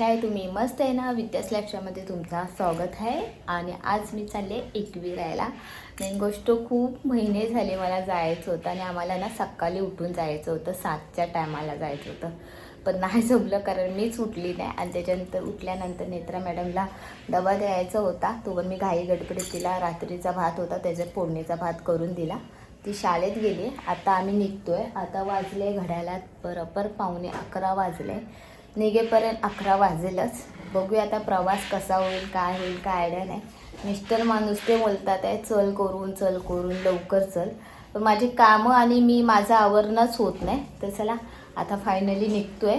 कशा आहे तुम्ही मस्त आहे ना विद्यास लक्षामध्ये तुमचं स्वागत आहे. आणि आज मी चालले एकविरायला मेन गोष्ट खूप महिने झाले मला जायचं होतं आणि आम्हाला ना सकाळी उठून जायचं होतं सातच्या टायमाला जायचं होतं. पण नाही जमलं कारण मीच उठली नाही. आणि त्याच्यानंतर उठल्यानंतर नेत्रा मॅडमला डबा द्यायचा होता. तो पण मी घाई गडबडीत तिला रात्रीचा भात होता त्याच्यात फोडणीचा भात करून दिला. ती शाळेत गेली. आता आम्ही निघतो आहे आता वाजले घड्याळात बरोबर पावणे अकरा वाजले. निघेपर्यंत अकरा वाजेलच. बघूया आता प्रवास कसा होईल काय होईल काय आयडिया नाही. मिस्टर माणूस ते बोलतात आहे चल करून चल करून लवकर चल. पण माझी कामं आणि मी माझं आवरणच होत नाही. तर चला आता फायनली निघतोय.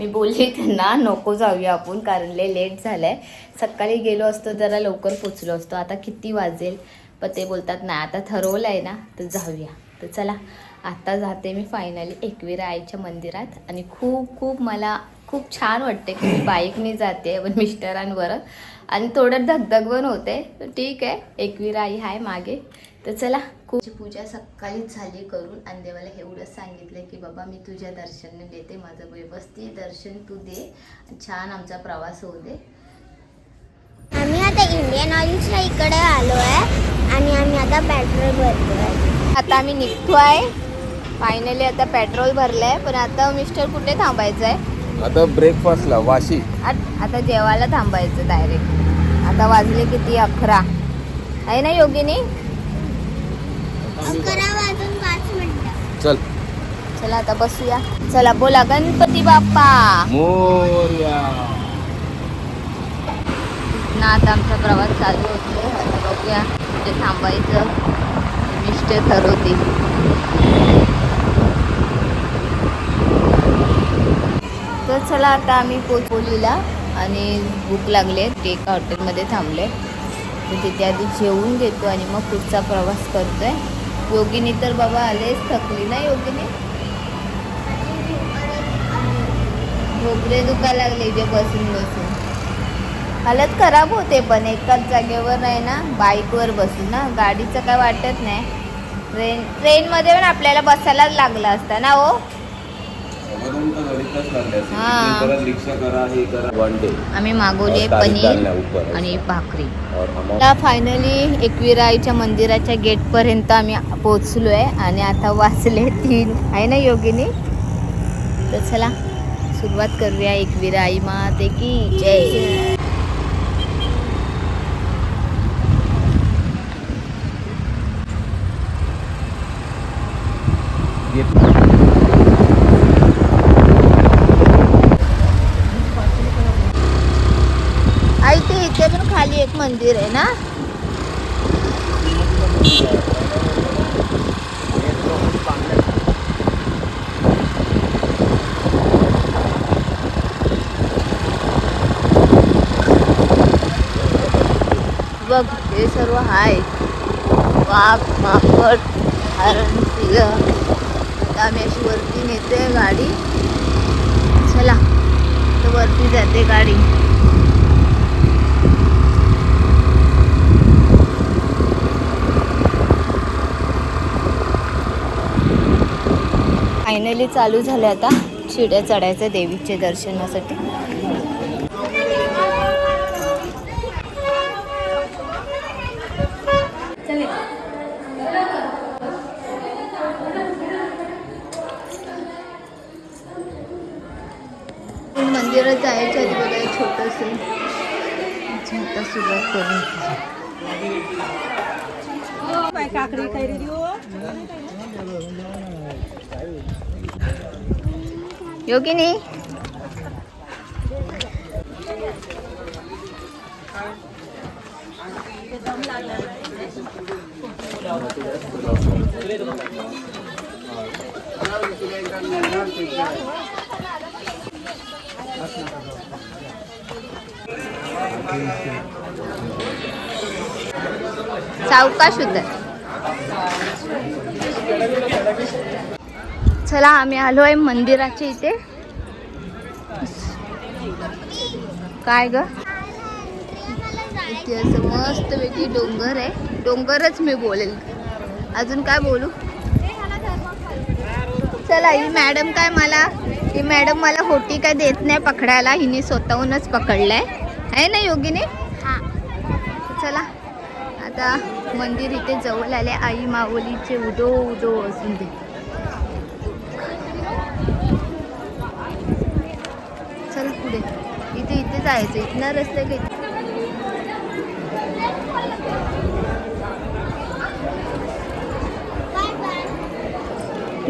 मी बोलली त्यांना नको जाऊया आपण कारण ले लेट झालं आहे सकाळी गेलो असतो जरा लवकर पोचलो असतो. आता किती वाजेल? पण ते बोलतात नाही आता ठरवलं आहे ना तर जाऊया. तर चला आता जाते मी फायनली एकविरा आईच्या मंदिरात. आणि खूप खूप मला खूप छान वाटते की मी बाईकने जाते पण मिस्टरांवर. आणि थोडं धगधग पण होते. तर ठीक आहे एकविरा आई आहे मागे. तर चला खूप पूजा सकाळीच झाली करून आणि देवाला एवढंच सांगितलं की बाबा मी तुझ्या दर्शन देते माझं व्यवस्थित दर्शन तू दे. छान आमचा प्रवास होऊ दे. आम्ही आता इंडियन ऑइल्सला इकडे आलो आहे आणि आम्ही आता पेट्रोल भरतोय. आता आम्ही निघतोय. फायनली आता पेट्रोल भरलंय पण आता मिस्टर कुठे थांबायचं आहे आता ब्रेकफास्टला वाशी. आत- आता जेवायला थांबायचं डायरेक्ट आता वाजले किती? अकरा. आहे ना योगिनी? अकरा वाजून पाच मिनिटं. चल. चला आता बसूया. चला बोला गणपती बाप्पा. मोर्या. ना आता आमचा प्रवास चालू होतो आता बघूया. कुठे थांबायचं. मिस्टर ठरवते तर चला आता आम्ही पोचोलीला आणि भूक लागले ते एका हॉटेलमध्ये थांबले तर तिथे आधी जेवून घेतो आणि मग पुढचा प्रवास करतोय. योगिनी तर बाबा आलेच थकली ना योगिनी? ढोबरे दुखा लागले जे बसून बसून. हालत खराब होते पण एकाच जागेवर आहे ना बाईकवर बसून ना. गाडीचं काय वाटत नाही. ट्रेन ट्रेनमध्ये पण आपल्याला बसायलाच लागलं असतं ना हो? रिक्षा करा करा. वन डे आम्ही मागवली पनीर आणि भाकरी. फायनली एकविराईच्या मंदिराच्या गेटपर्यंत आम्ही पोचलो आहे आणि आता वाचले तीन. आहे ना योगिनी? तर चला सुरुवात करूया एकविरा आई माते की जय आई ते इथे पण खाली एक मंदिर आहे ना बघ हे सर्व आहे वाघ माकड हरण सिंह आम्ही अशी वरती नेते गाडी. चला तर वरती जाते गाडी. फायनली चालू झालं आता शिड्या चढायचं देवीचे दर्शनासाठी. मंदिरात जायच्या आधी बघा एक छोटंसं. आता सुरुवात करून योगिनी? सावकाश होत चला आम्ही आलो आहे मंदिराच्या इथे. काय ग? इथे असं मस्त वेगळी डोंगर आहे. डोंगरच मी बोलेल. अजून काय बोलू? चला ही मॅडम काय मला ही मॅडम मला होटी काय देत नाही पकडायला हिने स्वतःहूनच पकडलाय. आहे ना योगिनी? हा. चला. आता मंदिर इथे जवळ आले आई माऊलीचे उदो उदो असून दे. चल पुढे. इथे इथे जायचं इथनं रस्ते घे बाय बाय.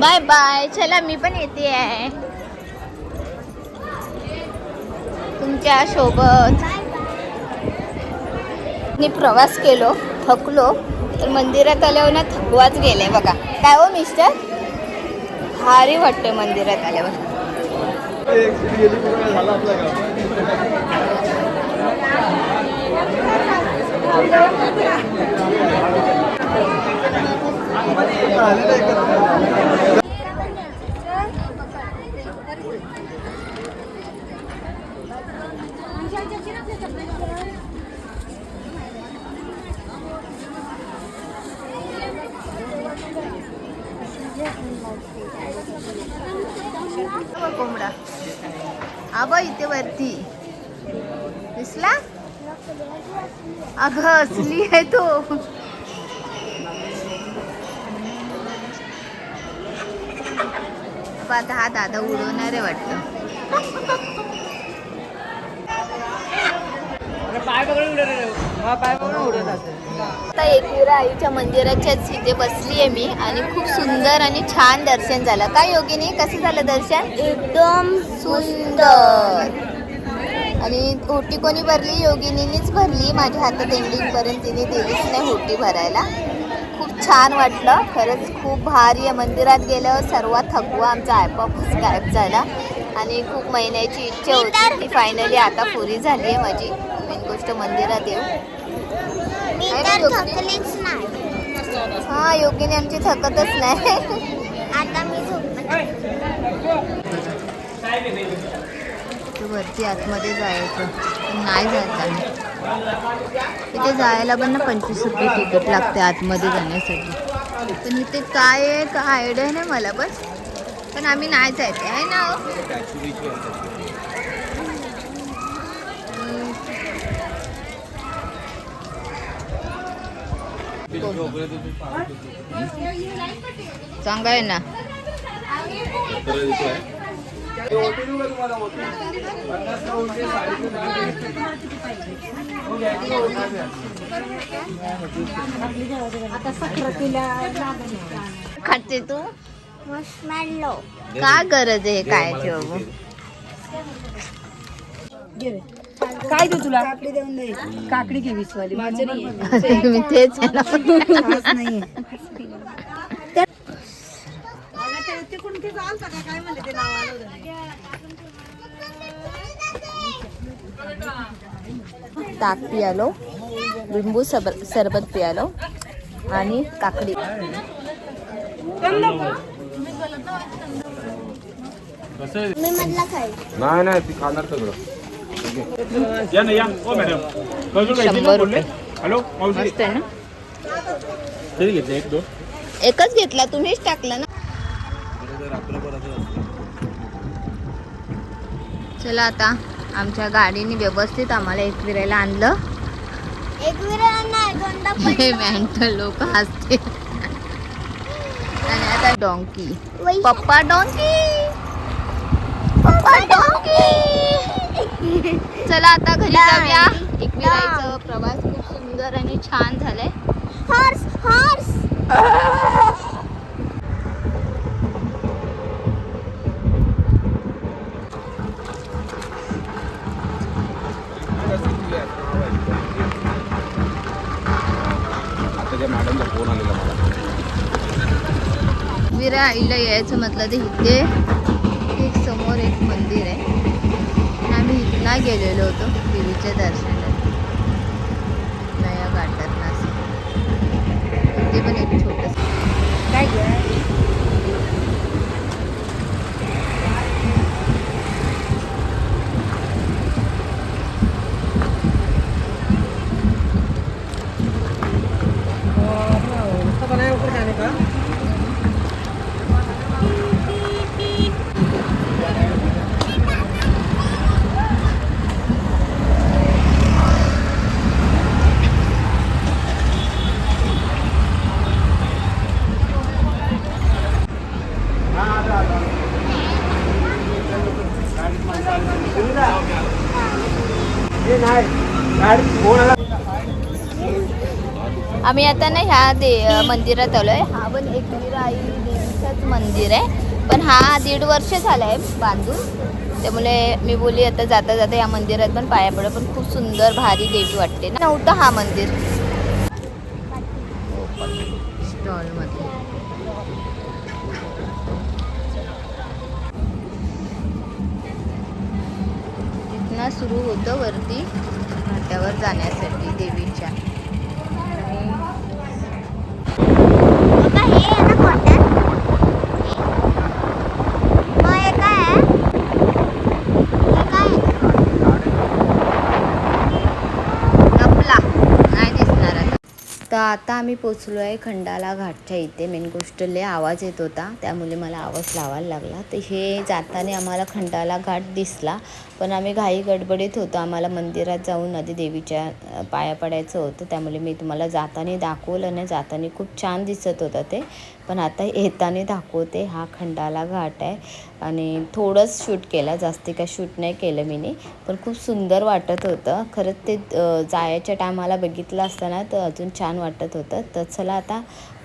बाय बाय चला मी पण येते. आहे तुमच्यासोबत. मी प्रवास केलो थकलो तर मंदिरात आल्यावर ना थकवाच गेले बघा. काय हो मिस्टर भारी वाटतं मंदिरात आल्यावर. कोंबडा आबा इथे वरती. दिसला? अगं असली आहे तो. आता हा दादा उडवणार आहे वाटतं. आता एकविरा आईच्या मंदिराच्याच इथे बसली आहे मी आणि खूप सुंदर आणि छान दर्शन झालं. काय योगिनी कसं झालं दर्शन? एकदम सुंदर. आणि होटी कोणी भरली? योगिनीनीच भरली. माझ्या हातात एंडिंगपर्यंत तिने दिलीच नाही होटी भरायला. खूप छान वाटलं. खरंच खूप भारी आहे. मंदिरात गेल्यावर सर्व थकवा आमचा आयपापच गायब झाला. आणि खूप महिन्याची इच्छा होती ती फायनली आता पुरी झाली आहे माझी. मेन गोष्ट मंदिरात येऊ मी तर? थकलीच नाही. हा योगिनी आमची थकतच नाही. आता मी वरती आतमध्ये जायचं. नाही जायचं तिथे जायला पण ना पंचवीस रुपये तिकीट लागते आतमध्ये जाण्यासाठी. पण इथे काय आहे? काय आयडिया नाही मला बस पण आम्ही नाही जायचं. आहे ना चांगलं आहे ना? खाते तू? मस्मॅलो का गरज आहे काय बाबू? काय देऊ तुला? काकडी देऊन दे. काकडी घे वीस वाली माझं मी तेच आहे ना. नाहीये ताक पियालो लिंबू सब सरबत पियालो आणि काकडी. मी मधला खाईल नाही नाही ती खाणार सगळं. शंभर रुपये. मस्त आहे ना? एकच घेतला तुम्हीच टाकला ना? चला आता आमच्या गाडीने व्यवस्थित आम्हाला एक फिरायला आणलं. हे मेंटल लोक असते आणि आता डॉंकी पप्पा डॉंकी पप्पा डॉंकी चला आता घरी जाऊया. एकविराईचं प्रवास खूप सुंदर आणि छान झालाय. हॉर्स हॉर्स मॅडमचा फोन आलेला मला. विरा आईला यायचं म्हटलं तर इथे. पुन्हा गेलेलो होतो देवीच्या दर्शनाला. नया घाटात नाशिक ते पण एक छोटस काय घे आम्ही आता ना ह्या दे मंदिरात आलो आहे हा पण एकविरा आई देवीचंच मंदिर आहे. पण हा दीड वर्ष झालं आहे बांधून. त्यामुळे मी बोलली आता जाता जाता या मंदिरात पण पाया पडलं पण खूप सुंदर भारी देवी वाटते ना. नव्हतं हा मंदिर. स्टॉलमध्ये. सुरू होतं वरती. घाटावर जाण्यासाठी देवीच्या. तर आता आम्ही पोचलो आहे खंडाला घाटच्या इथे. मेन गोष्ट लय आवाज येत होता. त्यामुळे मला आवाज लावायला लागला. तर हे जाताना आम्हाला खंडाला घाट दिसला. पण आम्ही घाई गडबडीत होतो. आम्हाला मंदिरात जाऊन आधी देवीच्या पाया पडायचं होतं. त्यामुळे मी तुम्हाला जाताना दाखवलं नाही जाताना खूप छान दिसत होतं ते. पण आता येताना दाखवते. हा खंडाला घाट आहे आणि थोडंच शूट केला. जास्ती काय शूट नाही केलं मीने. पण खूप सुंदर वाटत होतं. खरंच ते जायच्या टायमाला बघितलं असताना तर अजून छान वाटत होतं. तर चला आता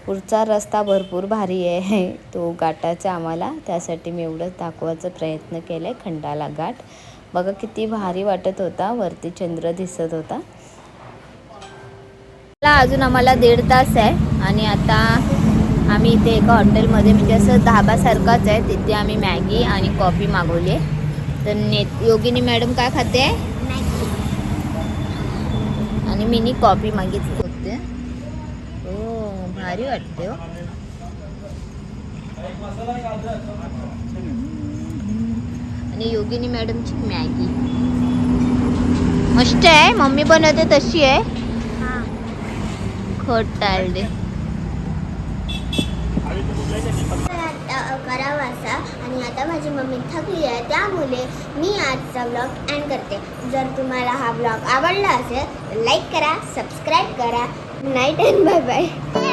पुढचा रस्ता भरपूर भारी आहे. तो घाटाचा आम्हाला. त्यासाठी मी एवढंच दाखवायचा प्रयत्न केला आहे खंडाला घाट. बघा किती भारी वाटत होता. वरती चंद्र दिसत होता. मला अजून आम्हाला दीड तास आहे आणि आता आम्ही इथे एका हॉटेलमध्ये म्हणजे असं धाबासारखाच आहे. तिथे आम्ही मॅगी आणि कॉफी मागवली आहे. तर ने योगिनी मॅडम काय खाते? आणि मिनी कॉफी मागितली होते. हो भारी वाटते हो. आणि योगिनी मॅडमची मॅगी. मस्त आहे. मम्मी बनवते तशी आहे. खट टाळले आता करावा असा. आणि आता माझी मम्मी थकली आहे. त्यामुळे मी आजचा ब्लॉग एंड करते. जर तुम्हाला हा ब्लॉग आवडला असेल तर लाईक करा सबस्क्राईब करा. Night and bye bye